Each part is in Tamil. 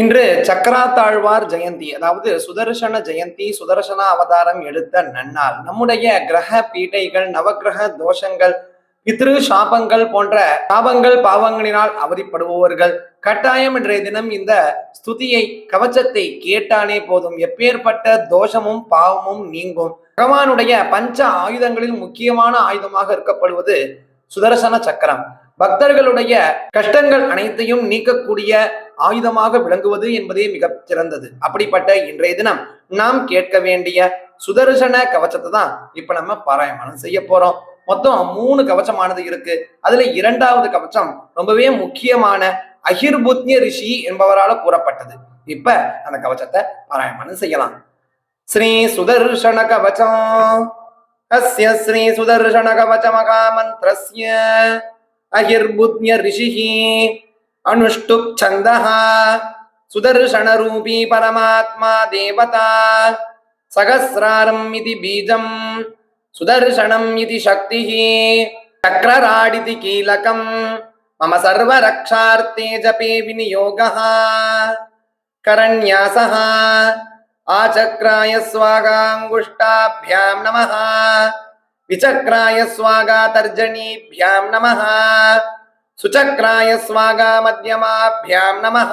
இன்று சக்கராத்தாழ்வார் ஜெயந்தி அதாவது சுதர்சன ஜெயந்தி சுதர்சன அவதாரம் எடுத்த நன்னாள். நம்முடைய கிரக பீடைகள் நவக்கிரக தோஷங்கள் பித்ரு சாபங்கள் போன்ற சாபங்கள் பாவங்களினால் அவதிப்படுபவர்கள் கட்டாயம் இன்றைய தினம் இந்த ஸ்துதியை கவச்சத்தை கேட்டானே போதும். எப்பேற்பட்ட தோஷமும் பாவமும் நீங்கும். பகவானுடைய பஞ்ச ஆயுதங்களில் முக்கியமான ஆயுதமாக இருக்கப்படுவது சுதர்சன சக்கரம். பக்தர்களுடைய கஷ்டங்கள் அனைத்தையும் நீக்கக்கூடிய ஆயுதமாக விளங்குவது என்பதே மிக சிறந்தது. அப்படிப்பட்ட இன்றைய தினம் நாம் கேட்க வேண்டிய சுதர்சன கவச்சத்தை தான் இப்ப நம்ம பாராயணம் செய்ய போறோம். மொத்தம் மூணு கவச்சமானது இருக்கு. அதுல இரண்டாவது கவச்சம் ரொம்பவே முக்கியமான அகிர்புத்ய ரிஷி என்பவரால் கூறப்பட்டது. இப்ப அந்த கவச்சத்தை பாராயணம் செய்யலாம். ஸ்ரீ சுதர்சன கவச்சம் அஸ்ய ஸ்ரீ சுதர்சன கவச்ச மகாமந்திரஸ்ய. अहिर्बुद्ध्य ऋषिः अनुष्टुप् छन्दः सुदर्शनरूपी परमात्मा देवता सहस्रारम् इति बीजम् सुदर्शनम् इति शक्तिः चक्रराडिति कीलकम् मम सर्वरक्षार्थे जपे विनियोगः करन्यासः आचक्राय स्वागाङ्गुष्टाभ्यां नमः विचक्राय स्वागा तर्जनीभ्यां नमः। सुचक्राय स्वागा मध्यमाभ्यां नमः।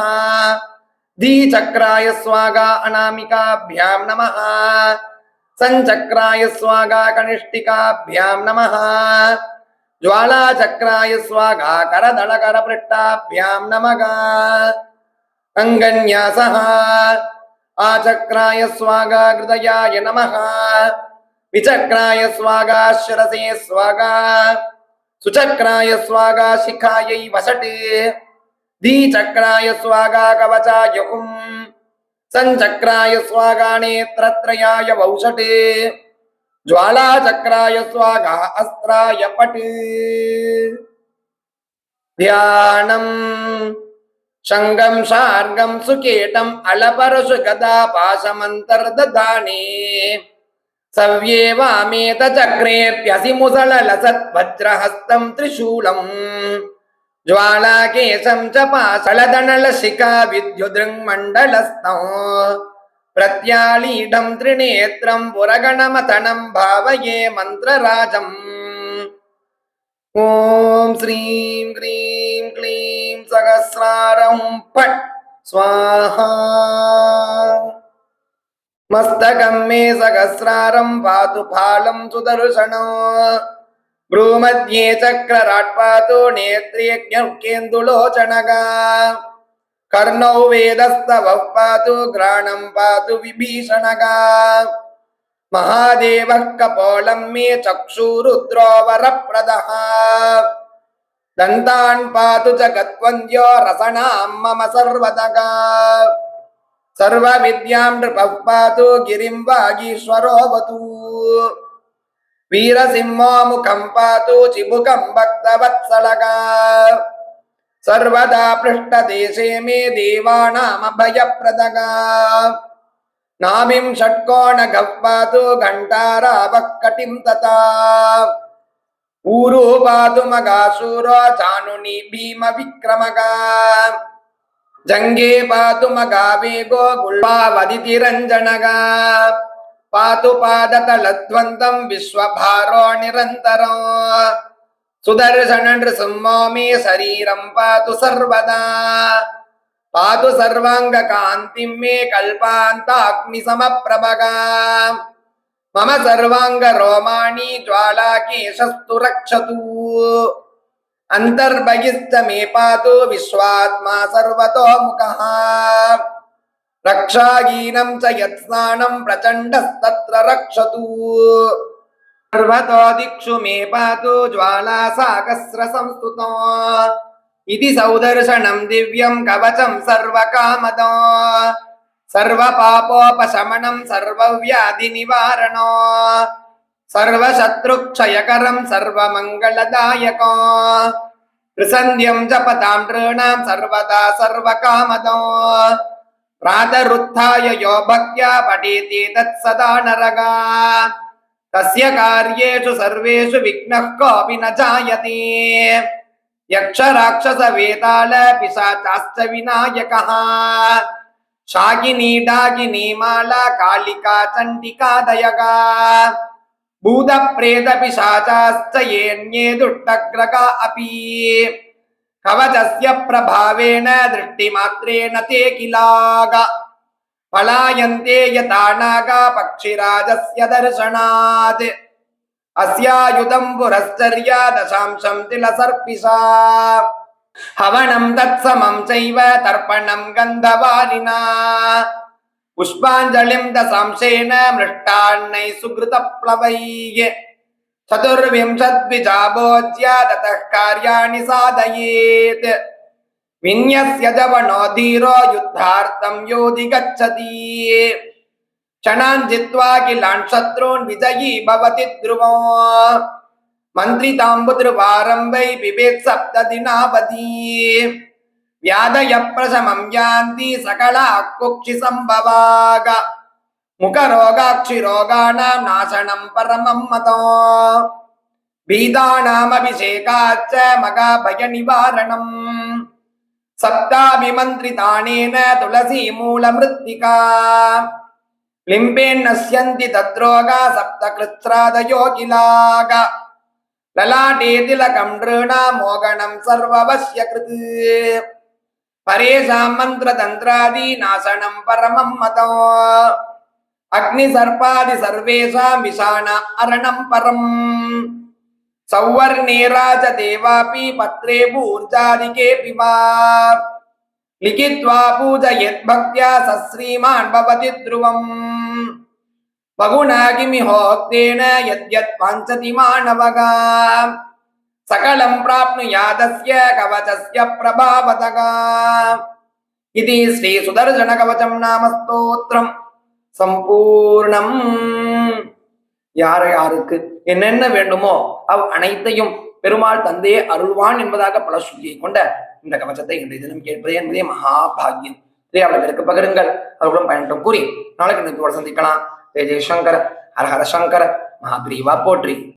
द्विचक्राय स्वागा अनामिकाभ्यां नमः। सञ्चक्राय स्वागा कनिष्ठिकाभ्यां नमः। ज्वालाचक्राय स्वागा करदलकरपृष्ठाभ्यां नमः। अङ्गन्यासः आचक्राय स्वागा हृदयाय नमः। విచక్రాయ స్వాగా శిరసే స్వాగా సుచక్రాయ స్వాగా శిఖాయై వసటే దీచక్రాయ స్వాగా కవచాయకుం సంచక్రాయ స్వాగా నేత్రత్రయాయ వౌషటే జ్వాలాచక్రాయ స్వాగా అస్త్రాయ పటే ధ్యానం శంగం శార్గం సుకేటం అలపరసు గదా పాశమంతర్దానే गदा पाशमन्तर्दधाने सव्ये वामेत चक्रेऽप्यसिमुसललसद्वज्रहस्तं त्रिशूलम् ज्वालाकेशं च पाशलदनलशिखा विद्युदृङ्मण्डलस्थं प्रत्यालीढं त्रिनेत्रं पुरगणमथनं भावये मन्त्रराजम् ॐ श्रीं क्रीं क्लीं మస్తకం మే సహస్రారం పాతు ఫాళం సుదర్శనం. భ్రూమధ్యే చక్రరాట్పాతు నేత్రేజ్ఞకేందులోచనగా కర్ణౌ వేదస్తవ పాతు గ్రాణం పాతు విభీషణగా. మహాదేవ కపోళం మే చక్షురుద్రోవరప్రద. దంతాన్ పాతు జగత్వంద్యో రసనాం మమ సర్వదగా. సర్వ విద్యాం గిరిం వాగీశ్వరోవతు వీరసింహోముఖం పాతు చిబుకం భక్తవత్సలగా. సర్వదా పృష్ఠదేశే మే దేవానామభయప్రదగా నాభిం షట్కోణ గవ్వాతు ఘంటారావక్కటిం తథా. ఊరు పాదు మగాసూరో చానుని భీమ విక్రమగా జంగే పాతు మగావేగో గుల్పావదితి రంజనగా పాతు పాదతలధ్వంతం విశ్వభారో నిరంతరం. సుదర్శన నృసింహోమి శరీరం పాతు సర్వదా. పాతు సర్వాంగ కాంతి మే కల్పాంతాగ్ని సమప్రభగా. మమ సర్వాంగ రోమాణి జ్వాలాకేశస్తు రక్షతు. అంతర్బహిస్తమే విశ్వాత్మా సర్వతో ముఖ. రక్షాహీనం చ యత్స్నానం ప్రచండస్తత్ర రక్షతు. సర్వతో దిక్షు మే పాతు జ్వాలా సాగస్ర సంస్థుతం ఇది సౌదర్శనం దివ్యం కవచం సర్వకామదో. సర్వ సర్వపాపోపశమనం సర్వవ్యాధి నివారణో. सर्वशत्रुक्षयकरं सर्वमङ्गलदायको त्रिसन्ध्यं जपतां नृणां सर्वदा सर्वकामदो प्रातरुत्थाय यो भक्त्या पठेति तत्सदा नरगा तस्य कार्येषु सर्वेषु विघ्नः कोऽपि न जायते यक्षराक्षसवेतालपिशाचाश्च विनायकः शागिनी डागिनी माला कालिका चण्डिका दयगा भूतप्रेतपिशाचाश्च येऽन्ये दुष्टग्रगा अपि कवचस्य प्रभावेन दृष्टिमात्रेण ते किलाग पलायन्ते यथा नागा पक्षिराजस्य दर्शनात् अस्यायुधं पुरश्चर्य दशांशं तिलसर्पिषा हवनं तत्समं चैव तर्पणं गन्धवारिणा पुष्पाञ्जलिं दशांशेन मृष्टान्नैः सुकृतप्लवैः चतुर्विंशद्विजाभोज्य ततः कार्याणि साधयेत् विन्यस्य जवनो धीरो युद्धार्थं योधिगच्छति क्षणान् जित्वा किलान् शत्रून् विजयी भवति ध्रुवो मन्त्रिताम्बुद्रुवारं वै पिबेत् सप्तदिनावधि வியாதயப்பிரசமம் யாந்தி சகல அக்குக்ஷி சம்பவாக முகரோகாட்சி ரோகாணாம் நாசனம் பரமம் மதோ பீதானாம் அபிஷேகாச்ச மகாபய நிவாரணம் சப்தாபிமந்திரிதானேன துளசி மூலமிருத்திகா லிம்பேன் நசியந்தி தத்ரோகா சப்த கிருத்ராதயோ கிலாக லலாடே திலகம் நிருணா சர்வவசிய கிருத்து பரேஷாம் மந்திர தந்திராதி நாசனம் பரமம் மதம் அக்னி சர்பாதி சர்வேஷாம் விஷான அரணம் பரம். சௌவர்ணேராஜ தேவாபி பத்ரே பூர்ஜாதிகே பிவா. லிகித்வா பூஜயத் பக்தியா சஸ்ரீமான் பவதி த்ருவம் பகுணாகிமிஹோக்தேன யத்யத் வாஞ்சதி மாணவகா. சகலம் பிராப்னு யாதசிய கவச்சஸ்ய பிரபாவதகா. இது ஸ்ரீ சுதர்சன கவச்சம் நாம ஸ்தோத்திரம் சம்பூர்ணம். யார் யாருக்கு என்னென்ன வேண்டுமோ அவ் அனைத்தையும் பெருமாள் தந்தையே அருள்வான் என்பதாக பல சுத்தியை கொண்ட இந்த கவச்சத்தை இன்றைய தினம் கேட்பதே என்பதே மகாபாகியம் அவர்களுக்கு பகிருங்கள். அவர்களும் பயன்றும் கூறி நாளைக்கு சந்திக்கலாம். ஜெய் ஜெய்சங்கர் ஹரஹர சங்கர் மகாபிரிவா போற்றி.